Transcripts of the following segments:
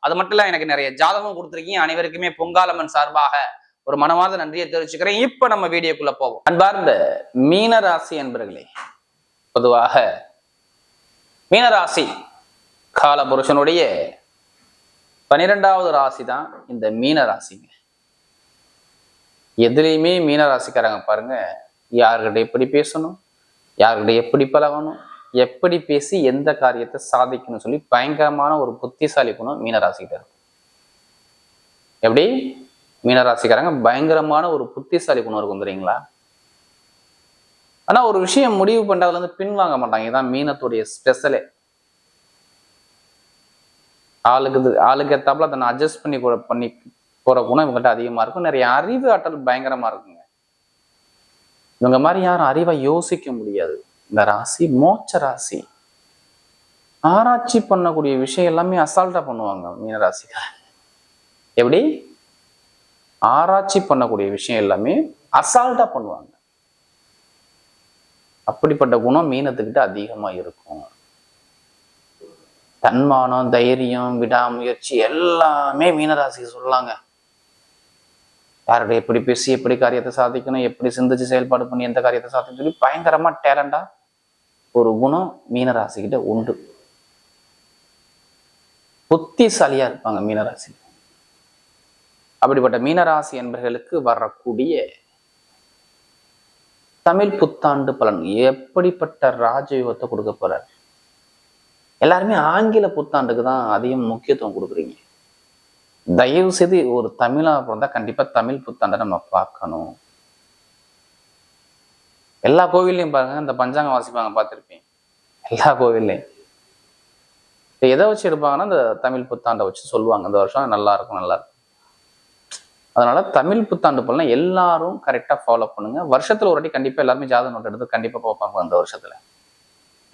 அது மட்டும் இல்ல எனக்கு நிறைய ஜாதகம் கொடுத்துருக்கீங்க. அனைவருக்குமே பொங்காலம்மன் சார்பாக ஒரு மனமார்ந்த நன்றியை தெரிவிச்சுக்கிறேன். இப்ப நம்ம வீடியோக்குள்ள போவோம். அன்பார்ந்த மீன ராசி பொதுவாக மீனராசி காலபுருஷனுடைய பனிரெண்டாவது ராசி தான் இந்த மீன ராசிங்க எதுலேயுமே மீன ராசிக்காரங்க பாருங்க யார்கிட்ட எப்படி பேசணும் யார்கிட்ட எப்படி பழகணும் எப்படி பேசி எந்த காரியத்தை சாதிக்கணும்னு சொல்லி பயங்கரமான ஒரு புத்திசாலி குணம் மீனராசிக்கிட்ட இருக்கும் எப்படி? மீனராசிக்காரங்க பயங்கரமான ஒரு புத்திசாலி குணம் இருக்கும் தெரியுங்களா? ஆனா ஒரு விஷயம் முடிவு பண்றதுல இருந்து பின்வாங்க மாட்டாங்க. இதான் மீனத்துடைய ஸ்பெஷலே ஆளுக்கு இது ஆளுக்கு ஏத்தாப்புல தன்னை அட்ஜஸ்ட் பண்ணி பண்ணி போற குணம் இவங்ககிட்ட அதிகமா இருக்கும். நிறைய அறிவு ஆற்றல் பயங்கரமா இருக்குங்க. இவங்க மாதிரி யாரும் அறிவை யோசிக்க முடியாது. இந்த ராசி மோட்ச ராசி. ஆராய்ச்சி பண்ணக்கூடிய விஷயம் எல்லாமே அசால்ட்டா பண்ணுவாங்க மீனராசிக்காரங்க எப்படி? ஆராய்ச்சி பண்ணக்கூடிய விஷயம் எல்லாமே அசால்ட்டா பண்ணுவாங்க. அப்படிப்பட்ட குணம் மீனத்துக்கிட்ட அதிகமா இருக்கும். தன்மானம் தைரியம் விடாமுயற்சி எல்லாமே மீனராசிக்கு சொல்லாங்க. யாருடைய எப்படி பேசி எப்படி காரியத்தை சாதிக்கணும் எப்படி சிந்திச்சு செயல்பாடு பண்ணி எந்த காரியத்தை சாதிக்கணும் சொல்லி பயங்கரமா டேலண்டா ஒரு குணம் மீனராசிக்கிட்ட உண்டு. புத்திசாலியா இருப்பாங்க மீனராசி அப்படிப்பட்ட மீனராசி என்பர்களுக்கு வரக்கூடிய தமிழ் புத்தாண்டு பலன். எப்படிப்பட்ட ராஜயோகத்தை கொடுக்க போறார்? எல்லாருமே ஆங்கில புத்தாண்டுக்கு தான் அதிகம் முக்கியத்துவம் கொடுக்குறீங்க. தயவு செய்து ஒரு தமிழா பிறந்தா கண்டிப்பா தமிழ் புத்தாண்டை நம்ம பார்க்கணும். எல்லா கோவில்லையும் பாருங்க இந்த பஞ்சாங்கம் வாசிப்பாங்க பார்த்துருப்பீங்க. எல்லா கோவில்லையும். எதை வச்சு எடுப்பாங்கன்னா இந்த தமிழ் புத்தாண்டை வச்சு சொல்லுவாங்க. இந்த வருஷம் நல்லா இருக்கும் நல்லா இருக்கும். அதனால தமிழ் புத்தாண்டு போல எல்லாரும் கரெக்டா ஃபாலோ பண்ணுங்க. வருஷத்துல ஒரு வாட்டி கண்டிப்பாக எல்லாருமே ஜாதக நோட்டு எடுத்து கண்டிப்பாக பார்ப்பாங்க அந்த வருஷத்துல.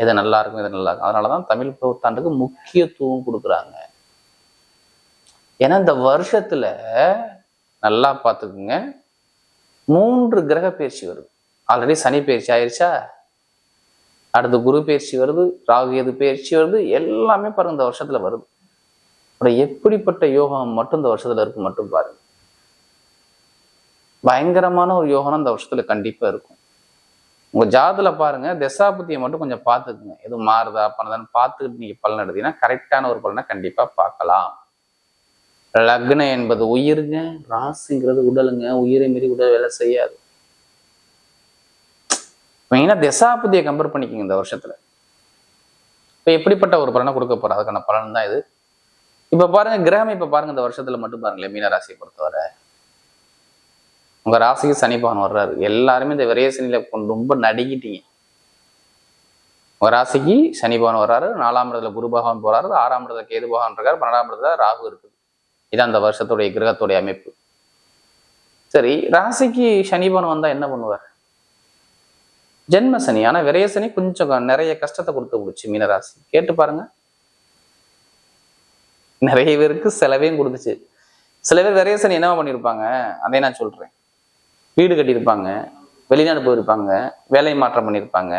இது நல்லா இருக்கும் இது நல்லா இருக்கும். அதனாலதான் தமிழ் புத்தாண்டுக்கு முக்கியத்துவம் கொடுக்குறாங்க. ஏன்னா இந்த வருஷத்துல நல்லா பார்த்துக்குங்க. மூன்று கிரக பயிற்சி வருது. ஆல்ரெடி சனி பயிற்சி ஆயிடுச்சா அடுத்து குரு பயிற்சி வருது ராகு எது பயிற்சி வருது எல்லாமே பாருங்க இந்த வருஷத்துல வருது. அப்புறம் எப்படிப்பட்ட யோகம் மட்டும் இந்த வருஷத்துல இருக்கு மட்டும் பாருங்க. பயங்கரமான ஒரு யோகம் இந்த வருஷத்துல கண்டிப்பா இருக்கும். உங்க ஜாதத்துல பாருங்க தசாபதியை மட்டும் கொஞ்சம் பார்த்துக்குங்க. எதுவும் மாறுதா பண்ணதான்னு பார்த்துக்கிட்டு நீங்க பலன் எடுத்தீங்கன்னா கரெக்டான ஒரு பலனை கண்டிப்பா பார்க்கலாம். லக்னம் என்பது உயிருங்க ராசிங்கிறது உடலுங்க உயிரை மீறி உடல் வேலை செய்யாது. மெயினாக திசாபதியை கம்பேர் பண்ணிக்கோங்க இந்த வருஷத்துல? இப்போ எப்படிப்பட்ட ஒரு பலனை கொடுக்க போகிறோம் அதுக்கான பலன் தான் இது. இப்ப பாருங்க கிரகம் இப்ப பாருங்க இந்த வருஷத்துல மட்டும் பாருங்களேன் மீன ராசியை பொறுத்தவரை. உங்க ராசிக்கு சனி வர்றாரு. எல்லாருமே இந்த விரைய ரொம்ப நடுங்கிட்டீங்க. உங்க ராசிக்கு சனி வர்றாரு நாலாம் இடத்துல குரு பகவான் போறாரு ஆறாம் இடத்துல கேது பகவான் இருக்காரு பன்னெண்டாம் இடத்துல ராகு இருக்குது. இதான் அந்த வருஷத்துடைய கிரகத்துடைய அமைப்பு. சரி ராசிக்கு சனி வந்தால் என்ன பண்ணுவார்? ஜென்ம சனி. ஆனா விரயசனி கொஞ்சம் நிறைய கஷ்டத்தை கொடுத்து விடுச்சு மீனராசி. கேட்டு பாருங்க. நிறைய பேருக்கு செலவையும் கொடுத்துச்சு. சில பேர் விரயசனி என்னவா பண்ணியிருப்பாங்க அதை நான் சொல்றேன். வீடு கட்டியிருப்பாங்க வெளிநாடு போயிருப்பாங்க வேலை மாற்றம் பண்ணியிருப்பாங்க.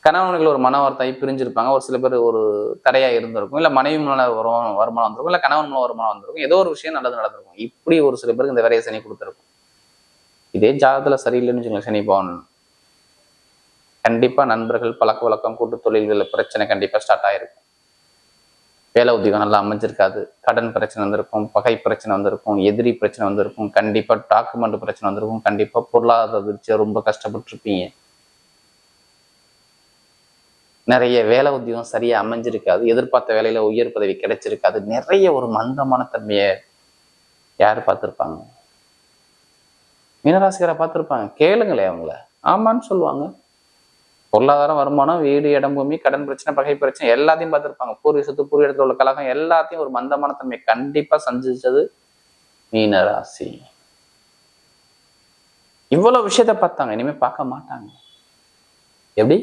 கணவன்கள் ஒரு மன வார்த்தை பிரிஞ்சிருப்பாங்க. ஒரு சில பேர் ஒரு தடையா இருந்திருக்கும். இல்ல மனைவி மூலம் வரும் வருமானம் வந்திருக்கும். இல்ல கணவன் மூலம் வருமானம் வந்திருக்கும். ஏதோ ஒரு விஷயம் நல்லது நடந்திருக்கும். இப்படி ஒரு சில பேருக்கு இந்த விரைய சனி கொடுத்துருக்கும். இதே ஜாதகத்துல சரியில்லைன்னு வச்சுக்கோங்க சனி பவன் கண்டிப்பா நண்பர்கள் பழக்க வழக்கம் கூட்டு தொழில்கள் பிரச்சனை கண்டிப்பா ஸ்டார்ட் ஆயிருக்கும். வேலை உத்தியோகம் நல்லா அமைஞ்சிருக்காது. கடன் பிரச்சனை வந்திருக்கும் பகை பிரச்சனை வந்திருக்கும் எதிரி பிரச்சனை வந்திருக்கும் கண்டிப்பா டாக்குமெண்ட் பிரச்சனை வந்திருக்கும் கண்டிப்பா பொருளாதார வீழ்ச்சியா ரொம்ப கஷ்டப்பட்டிருப்பீங்க. நிறைய வேலை உத்தியோகம் சரியா அமைஞ்சிருக்காது. எதிர்பார்த்த வேலையில உயர் பதவி கிடைச்சிருக்காது. நிறைய ஒரு மந்தமான தன்மையை யார் பார்த்திருப்பாங்க? மீனராசிக்காரை பார்த்திருப்பாங்க. கேளுங்களே அவங்கள. ஆமான்னு சொல்லுவாங்க. பொருளாதாரம் வருமானம் வீடு இடம் பூமி கடன் பிரச்சனை பகை பிரச்சனை எல்லாத்தையும் பார்த்துருப்பாங்க. பூர்வீக சொத்து பூர்வ இடத்துல உள்ள கலகம் எல்லாத்தையும் ஒரு மந்தமான தன்மை கண்டிப்பா சந்திச்சது மீனராசி இவ்வளவு விஷயத்த பார்த்தாங்க. இனிமே பார்க்க மாட்டாங்க. எப்படி?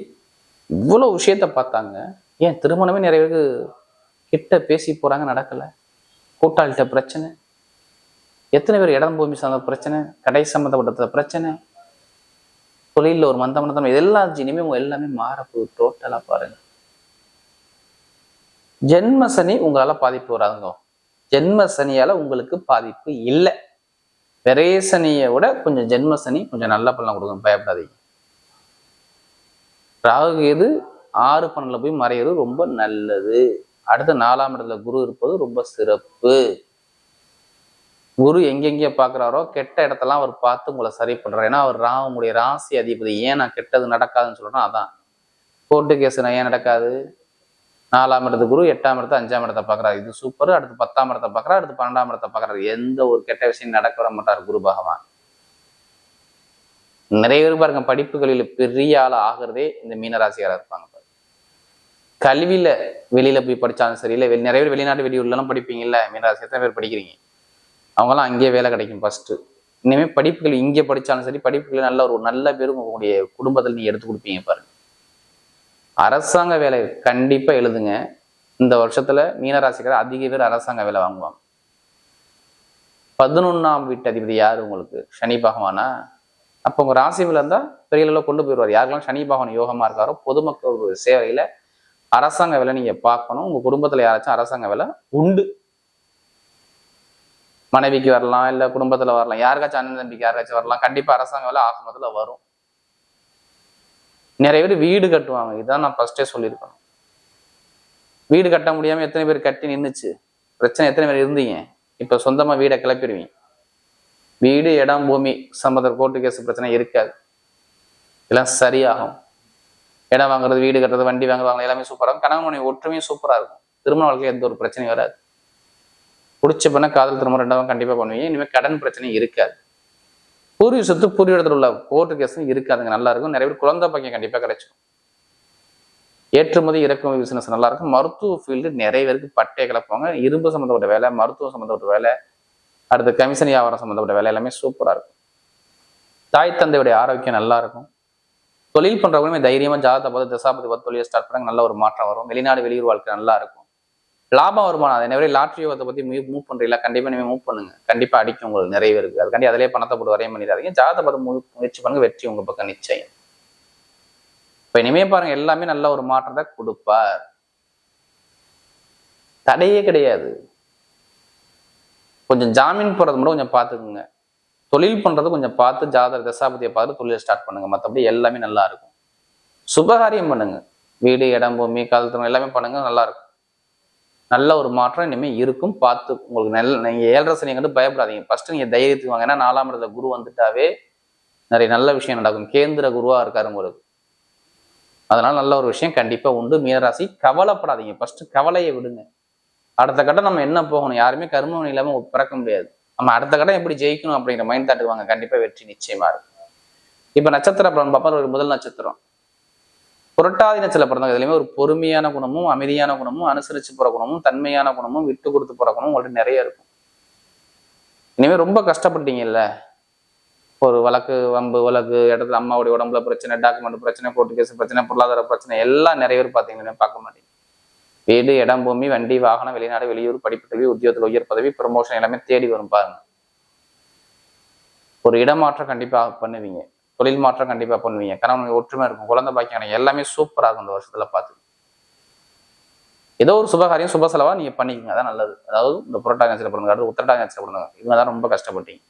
இவ்வளவு விஷயத்த பார்த்தாங்க. ஏன் திருமணமே நிறைய பேருக்கு கிட்ட பேசி போறாங்க நடக்கல. கூட்டாளிட்ட பிரச்சனை. எத்தனை பேர் இடம் பூமி சார்ந்த பிரச்சனை கடை சம்மந்தப்பட்ட பிரச்சனை தொழிலில் ஒரு மந்த மந்தமனத்தம் இதெல்லாம் இனிமேல் உங்க எல்லாமே மாறப்போகுது டோட்டலாக பாருங்க. ஜென்ம சனி உங்களால பாதிப்பு வராதுங்க. ஜென்ம சனியால உங்களுக்கு பாதிப்பு இல்லை. விரைய சனியை விட கொஞ்சம் ஜென்ம சனி கொஞ்சம் நல்ல பலன் கொடுக்கும் பயப்படாதீங்க. ராகு எது ஆறு பன்னெண்டுல போய் மறையிறது ரொம்ப நல்லது. அடுத்த நாலாம் இடத்துல குரு இருப்பது ரொம்ப சிறப்பு. குரு எங்கெங்கே பார்க்குறாரோ கெட்ட இடத்தெல்லாம் அவர் பார்த்து உங்களை சரி பண்ணுறாரு ஏன்னா அவர் ராவனுடைய ராசி அதிபதி. ஏன் நான் கெட்டது நடக்காதுன்னு சொல்றேன்னா அதான். கோர்ட்டு கேஸ் ஏன் நடக்காது? நாலாம் இடத்து குரு எட்டாம் இடத்து அஞ்சாம் இடத்தை பார்க்குறாரு. இது சூப்பர் அடுத்து பத்தாம் இடத்தை பார்க்குறாரு அடுத்து பன்னெண்டாம் இடத்தை பார்க்குறாரு. எந்த ஒரு கெட்ட விஷயம் நடக்க விட மாட்டார் குரு பகவான். நிறைய பேர் பாருங்க படிப்புகளில் பெரிய ஆள் ஆகிறதே இந்த மீனராசியாரா இருப்பாங்க கல்வியில வெளியில போய் படிச்சாலும் சரி இல்லை வெளி நிறைய பேர் வெளிநாட்டு வெளியூர்லாம் படிப்பீங்கல்ல மீனராசி. எத்தனை பேர் படிக்கிறீங்க? அவங்கெல்லாம் அங்கேயே வேலை கிடைக்கும் ஃபஸ்ட்டு இனிமே படிப்புகள் இங்கே படிச்சாலும் சரி படிப்புகள் நல்ல ஒரு நல்ல பேரும் உங்களுடைய குடும்பத்தில் நீங்க எடுத்து கொடுப்பீங்க பாருங்க. அரசாங்க வேலை கண்டிப்பா எழுதுங்க. இந்த வருஷத்துல மீனராசிக்காரர் அதிக பேர் அரசாங்க வேலை வாங்குவாங்க. பதினொன்னாம் வீட்டு அதிபதி யாரு உங்களுக்கு? சனி பகவானா? அப்போ உங்க ராசி இருந்தால் இருந்தா பெரிய அளவில் கொண்டு போயிடுவார். யாருக்கெல்லாம் சனி பகவான் யோகமா இருக்காரோ பொதுமக்கள் ஒரு சேவையில அரசாங்க வேலை நீங்க பார்க்கணும். உங்க குடும்பத்துல யாராச்சும் அரசாங்க வேலை உண்டு. மனைவிக்கு வரலாம் இல்ல குடும்பத்துல வரலாம் யாருக்காச்சும் அண்ணன் தம்பிக்கு யாருக்காச்சும் வரலாம் கண்டிப்பா அரசாங்க வேலை ஆகமத்துல வரும். நிறைய பேர் வீடு கட்டுவாங்க. இதான் நான் ஃபர்ஸ்டே சொல்லியிருக்கேன் வீடு கட்ட முடியாம எத்தனை பேர் கட்டி நின்றுச்சு பிரச்சனை எத்தனை பேர் இருந்தீங்க? இப்ப சொந்தமா வீடை கிளப்பிடுவீங்க. வீடு இடம் பூமி சம்பந்தர் கோர்ட்டு கேஸ் பிரச்சனை இருக்காது. எல்லாம் சரியாகும். இடம் வாங்குறது வீடு கட்டுறது வண்டி வாங்குறது எல்லாமே சூப்பராக இருக்கும் கணவன் மனைவி ஒற்றுமையும் சூப்பராக இருக்கும். திருமண வாழ்க்கை எந்த ஒரு பிரச்சனையும் வராது. பிடிச்ச பண்ண காதல் திரும்ப ரெண்டாவது கண்டிப்பாக பண்ணுவீங்க. இனிமே கடன் பிரச்சனை இருக்காது. பூர்வீக சொத்து பூர்வீக இடத்துல உள்ள கோர்ட்டு கேஸும் இருக்காதுங்க. நல்லா இருக்கும். நிறைய பேர் குழந்தை பக்கம் கண்டிப்பாக கிடைச்சிடும் ஏற்றுமதி இறக்குமதி பிசினஸ் நல்லா இருக்கும். மருத்துவ ஃபீல்டு நிறைய பேருக்கு பட்டை கிளப்புவாங்க இரும்பு சம்மந்தப்பட்ட வேலை மருத்துவம் சம்மந்தப்பட்ட வேலை அடுத்து கமிஷன் வியாபாரம் சம்மந்தப்பட்ட வேலை எல்லாமே சூப்பராக இருக்கும். தாய் தந்தையுடைய ஆரோக்கியம் நல்லா இருக்கும். தொழில் பண்ணுறவங்களுமே தைரியமாக ஜாதகத்தை பார்த்து தசாபதி பார்த்து தொழிலை ஸ்டார்ட் பண்ணாங்க. நல்ல ஒரு மாற்றம் வரும். வெளிநாடு வெளியூர் வாழ்க்கை நல்லா இருக்கும். லாபம் வருமானம். அதை நிறைய லாட்ரி யோகத்தை பத்தி மூவ் பண்றீங்களா? கண்டிப்பா நீங்க மூவ் பண்ணுங்க. கண்டிப்பா அடிக்கும் உங்களுக்கு நிறைய இருக்கு அதுக்காண்டி அதிலே பணத்தை போட்டு வரையும் பண்ணிடாதீங்க. ஜாதகத்தை பார்த்து முயற்சி பண்ணுங்க. வெற்றி உங்க பக்கம் நிச்சயம். இப்ப இனிமே பாருங்க எல்லாமே நல்ல ஒரு மாற்றத்தை கொடுப்பார். தடையே கிடையாது. கொஞ்சம் ஜாமீன் போறது மட்டும் கொஞ்சம் பார்த்துக்குங்க. தொழில் பண்றது கொஞ்சம் பார்த்து ஜாதக தசாபதியை பார்த்து தொழில் ஸ்டார்ட் பண்ணுங்க. மற்றபடி எல்லாமே நல்லா இருக்கும். சுபகாரியம் பண்ணுங்க. வீடு இடம் பூமி காலத்தனம் எல்லாமே பண்ணுங்க. நல்லா இருக்கும். நல்ல ஒரு மாற்றம் இனிமேல் இருக்கும். பார்த்து உங்களுக்கு நல்ல நீங்கள் ஏழரை சனியை கண்டு பயப்படாதீங்க. ஃபஸ்ட்டு நீங்கள் தைரியத்துக்கு வாங்க. ஏன்னா நாலாம் இடத்துல குரு வந்துட்டாவே நிறைய நல்ல விஷயம் நடக்கும். கேந்திர குருவா இருக்காரு உங்களுக்கு. அதனால் நல்ல ஒரு விஷயம் கண்டிப்பாக உண்டு. மீனராசி கவலைப்படாதீங்க. ஃபஸ்ட்டு கவலையை விடுங்க. அடுத்த கட்டம் நம்ம என்ன போகணும்? யாருமே கர்மம் இல்லாமல் பிறக்க முடியாது. நம்ம அடுத்த கட்டம் எப்படி ஜெயிக்கணும் அப்படிங்கிற மைண்ட் தாட்டுக்கு வாங்க. வெற்றி நிச்சயமாக இருக்கும். இப்போ நட்சத்திர பலன் பார்ப்பா ஒரு முதல் நட்சத்திரம். புரட்டாதி நட்சத்திர பிறந்தவங்க இதுலையுமே ஒரு பொறுமையான குணமும் அமைதியான குணமும் அனுசரிச்சு போற குணமும் தன்மையான குணமும் விட்டு கொடுத்து போற குணமும் உங்கள்ட்ட நிறைய இருக்கும். இனிமே ரொம்ப கஷ்டப்பட்டீங்கல்ல? ஒரு வழக்கு வம்பு வழக்கு இடத்துல அம்மாவுடைய உடம்புல பிரச்சனை டாக்குமெண்ட் பிரச்சனை கோர்ட்டு கேஸ் பிரச்சனை பொருளாதார பிரச்சனை எல்லாம் நிறைய பேர் பார்த்தீங்கன்னா பார்க்க மாட்டீங்க. வீடு இடம் பூமி வண்டி வாகனம் வெளிநாடு வெளியூர் படிப்பு கல்வி உத்தியோகத்தில் உயர் பதவி ப்ரமோஷன் எல்லாமே தேடி வரும் பாருங்க. ஒரு இடமாற்றம் கண்டிப்பா பண்ணுவீங்க. தொழில் மாற்றம் கண்டிப்பா பண்ணுவீங்க. கணவன் ஒற்றுமை இருக்கும். குழந்தை பாக்கியம் கிடைக்கும். எல்லாமே சூப்பராக இருக்கும் இந்த வருஷத்துல பார்த்து. ஏதோ ஒரு சுபகாரியம் சுப செலவா நீங்க பண்ணிக்கோங்க. அதான் நல்லது. அதாவது இந்த புரட்டாங்க நட்சத்திரம் பிறந்தவங்க அடுத்து உத்திரட்டாதி நட்சத்திரம் பிறந்தவங்க இவங்க தான் ரொம்ப கஷ்டப்பட்டீங்க.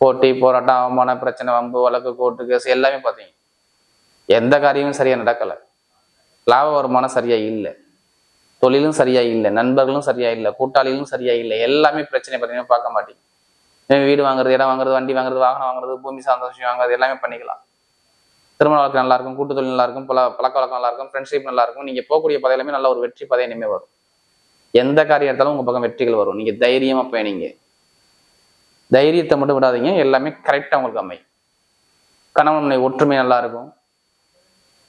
போட்டி போராட்டம் அவமான பிரச்சனை வம்பு வழக்கு கோர்ட்டு கேஸ் எல்லாமே பார்த்தீங்க. எந்த காரியமும் சரியா நடக்கல. லாப வருமானம் சரியா இல்லை. தொழிலும் சரியா இல்லை. நண்பர்களும் சரியா இல்லை. கூட்டாளிகளும் சரியா இல்லை. எல்லாமே பிரச்சனை பார்த்தீங்கன்னா பார்க்க மாட்டீங்க. வீடு வாங்குறது இடம் வாங்குறது வண்டி வாங்குறது வாகனம் வாங்குறது பூமி சார்ந்த விஷயம் வாங்குறது எல்லாமே பண்ணிக்கலாம். திருமண வழக்கு நல்லா இருக்கும் கூட்டு தொழில் நல்லா இருக்கும் பல பழக்க வழக்கம் நல்லா இருக்கும் ஃப்ரெண்ட்ஷிப் நல்லா இருக்கும். நீங்க போகக்கூடிய பதையிலுமே நல்ல ஒரு வெற்றி பதை இனிமே வரும். எந்த காரியம் எடுத்தாலும் உங்க பக்கம் வெற்றிகள் வரும். நீங்க தைரியமா பயணிங்க தைரியத்தை மட்டும் விடாதீங்க. எல்லாமே கரெக்டாக உங்களுக்கு அமையும். கணவன் மனைவி ஒற்றுமை நல்லா இருக்கும்.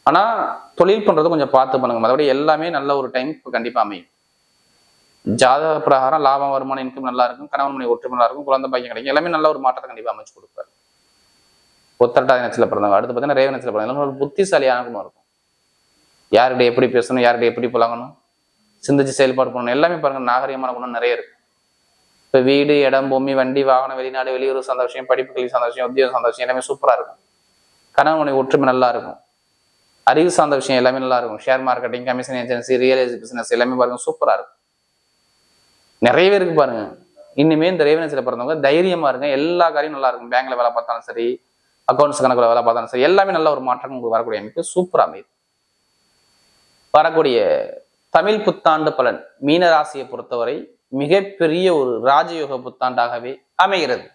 ஆனால் தொழில் பண்றது கொஞ்சம் பார்த்து பண்ணுங்க. மற்றபடி எல்லாமே நல்ல ஒரு டைம் கண்டிப்பாக அமையும். ஜாதக பிரகாரம் லாபம் வருமானம் இன்கம் நல்லா இருக்கும் கணவன் மணி ஒற்றுமை நல்லா இருக்கும் குழந்தை பாக்கியம் கிடைக்கும். எல்லாமே நல்ல ஒரு மாற்றத்தை கண்டிப்பாக அமைச்சு கொடுப்பாரு. ஒத்தரட்டாதி நட்சத்திரம் பிறந்தவங்க அடுத்து பார்த்தீங்கன்னா ரேவ நட்சத்திரம் பிறந்தவங்க ஒரு புத்திசாலியான குணம் இருக்கும். யார்கிட்ட எப்படி பேசணும் யார்கிட்ட எப்படி பழகணும் சிந்திச்சு செயல்பாடு பண்ணணும் எல்லாமே பாருங்க நாகரிகமான குணம் நிறைய இருக்கு. இப்போ வீடு இடம் பூமி வண்டி வாகனம் வெளிநாடு வெளியூர் சந்தோஷம் விஷயம் படிப்பு கல்வி சந்தோஷம் உத்தியோக சந்தோஷம் எல்லாமே சூப்பராக இருக்கும். கணவன் மனைவி ஒற்றுமை நல்லா இருக்கும் அறிவு சார்ந்த விஷயம் எல்லாமே நல்லா இருக்கும் share marketing commission agency real estate business எல்லாமே பாருங்க சூப்பராக இருக்கும். நிறைய பேருக்கு பாருங்க. இன்னுமே இந்த ரேவனசில பிறந்தவங்க தைரியமா இருங்க. எல்லா காரியம் நல்லா இருக்கும். பேங்க்ல வேலை பார்த்தாலும் சரி அக்கௌண்ட்ஸ் கணக்குல வேலை பார்த்தாலும் சரி எல்லாமே நல்ல ஒரு மாற்றம் உங்களுக்கு வரக்கூடிய அமைப்பு சூப்பரா அமைது வரக்கூடிய தமிழ் புத்தாண்டு பலன் மீன ராசியை பொறுத்தவரை மிகப்பெரிய ஒரு ராஜயோக புத்தாண்டாகவே அமைகிறது.